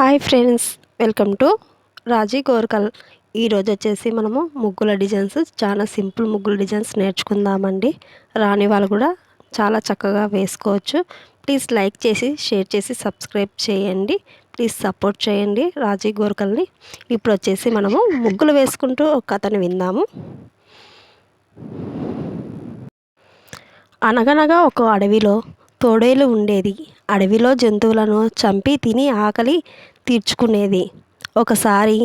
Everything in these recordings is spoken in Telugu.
Hi friends welcome to Raji Gorkal. ఈరోజు వచ్చేసి మనము ముగ్గుల డిజైన్స్ చాలా సింపుల్ ముగ్గుల డిజైన్స్ నేర్చుకుందామండి. రాని వాళ్ళు కూడా చాలా చక్కగా వేసుకోవచ్చు. ప్లీజ్ లైక్ చేసి షేర్ చేసి సబ్స్క్రైబ్ చేయండి. ప్లీజ్ సపోర్ట్ చేయండి రాజీ గోర్కల్ని. ఇప్పుడు వచ్చేసి మనము ముగ్గులు వేసుకుంటూ ఒక కథను విందాము. అనగనగా ఒక అడవిలో తోడేలు ఉండేది. అడవిలో జంతువులను చంపి తిని ఆకలి తీర్చుకునేది. ఒకసారి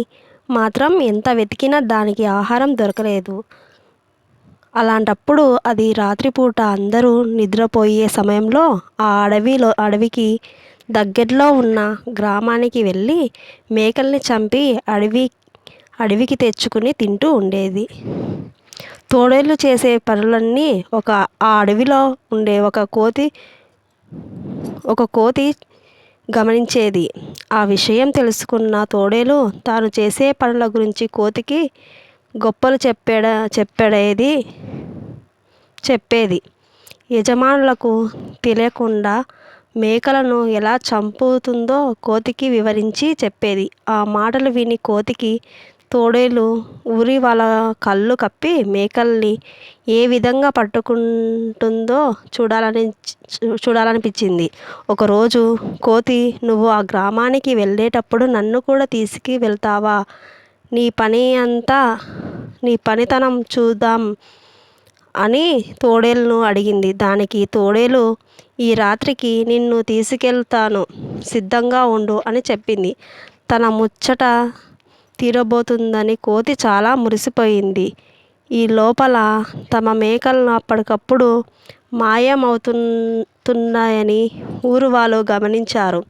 మాత్రం ఎంత వెతికినా దానికి ఆహారం దొరకలేదు. అలాంటప్పుడు అది రాత్రిపూట అందరూ నిద్రపోయే సమయంలో ఆ అడవిలో అడవికి దగ్గరలో ఉన్న గ్రామానికి వెళ్ళి మేకల్ని చంపి అడవి అడవికి తెచ్చుకుని తింటూ ఉండేది. తోడేళ్ళు చేసే పనులన్నీ ఒక ఆ అడవిలో ఉండే ఒక కోతి ఒక కోతి గమనించేది. ఆ విషయం తెలుసుకున్న తోడేలు తాను చేసే పనుల గురించి కోతికి గొప్పలు చెప్పాడ చెప్పడేది చెప్పేది. యజమానులకు తెలియకుండా మేకలను ఎలా చంపుతుందో కోతికి వివరించి చెప్పేది. ఆ మాటలు విని కోతికి తోడేలు ఊరి వాళ్ళ కళ్ళు కప్పి మేకల్ని ఏ విధంగా పట్టుకుంటుందో చూడాలని చూడాలనిపించింది. ఒకరోజు కోతి నువ్వు ఆ గ్రామానికి వెళ్ళేటప్పుడు నన్ను కూడా తీసుకు వెళ్తావా? నీ పని అంతా నీ పనితనం చూద్దాం అని తోడేలును అడిగింది. దానికి తోడేలు ఈ రాత్రికి నిన్ను తీసుకెళ్తాను సిద్ధంగా ఉండు అని చెప్పింది. తన ముచ్చట తీరబోతుందని కోతి చాలా మురిసిపోయింది. ఈ లోపల తమ మేకలను అప్పటికప్పుడు మాయమవుతున్నాయని ఊరు వాళ్ళు గమనించారు.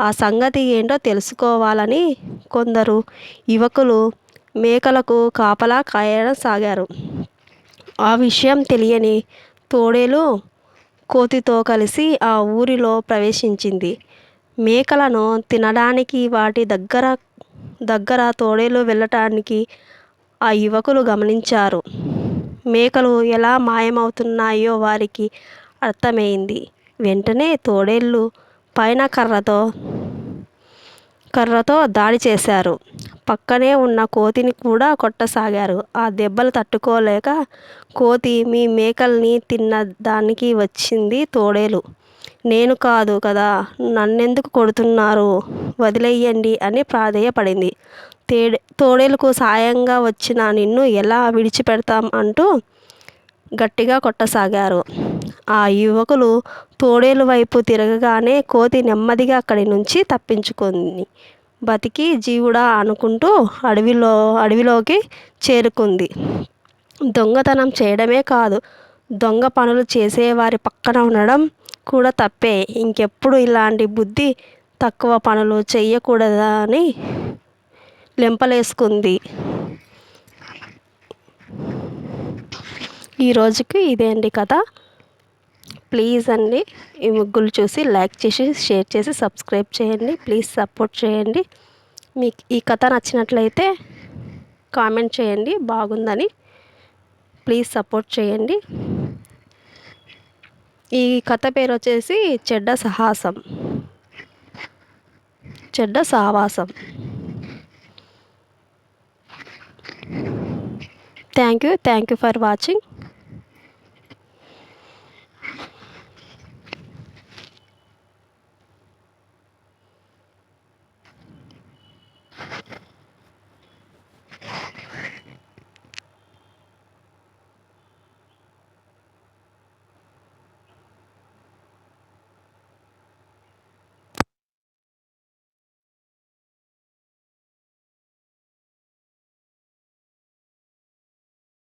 ఆ సంగతి ఏంటో తెలుసుకోవాలని కొందరు యువకులు మేకలకు కాపలా కాయడం సాగారు. ఆ విషయం తెలియని తోడేలు కోతితో కలిసి ఆ ఊరిలో ప్రవేశించింది. మేకలను తినడానికి వాటి దగ్గర దగ్గర తోడేలు వెళ్ళటానికి ఆ యువకులు గమనించారు. మేకలు ఎలా మాయమవుతున్నాయో వారికి అర్థమైంది. వెంటనే తోడేళ్ళు పైన కర్రతో కర్రతో దాడి చేశారు. పక్కనే ఉన్న కోతిని కూడా కొట్టసాగారు. ఆ దెబ్బలు తట్టుకోలేక కోతి మీ మేకల్ని తిన్న దానికి వచ్చింది తోడేలు. నేను కాదు కదా నన్నెందుకు కొడుతున్నారు? వదిలేయండి అని ప్రాధేయపడింది. తేడే తోడేలకు సాయంగా వచ్చిన నిన్ను ఎలా విడిచిపెడతాం అంటూ గట్టిగా కొట్టసాగారు. ఆ యువకులు తోడేలు వైపు తిరగగానే కోతి నెమ్మదిగా అక్కడి నుంచి తప్పించుకుంది. బతికి జీవుడా అనుకుంటూ అడవిలో అడవిలోకి చేరుకుంది. దొంగతనం చేయడమే కాదు దొంగ పనులు చేసేవారి పక్కన ఉండడం కూడా తప్పే. ఇంకెప్పుడు ఇలాంటి బుద్ధి తక్కువ పనులు చేయకూడదని లెంపలేసుకుంది. ఈ రోజుకి ఇదే అండి కథ. ప్లీజ్ అండి ఈ ముగ్గులు చూసి లైక్ చేసి షేర్ చేసి సబ్స్క్రైబ్ చేయండి. ప్లీజ్ సపోర్ట్ చేయండి. మీకు ఈ కథ నచ్చినట్లయితే కామెంట్ చేయండి. బాగుందని ప్లీజ్ సపోర్ట్ చేయండి. ఈ కథ పేరు వచ్చేసి చెడ్డ సాహసం. చెడ్డ సావాసం. Thank you thank you for watching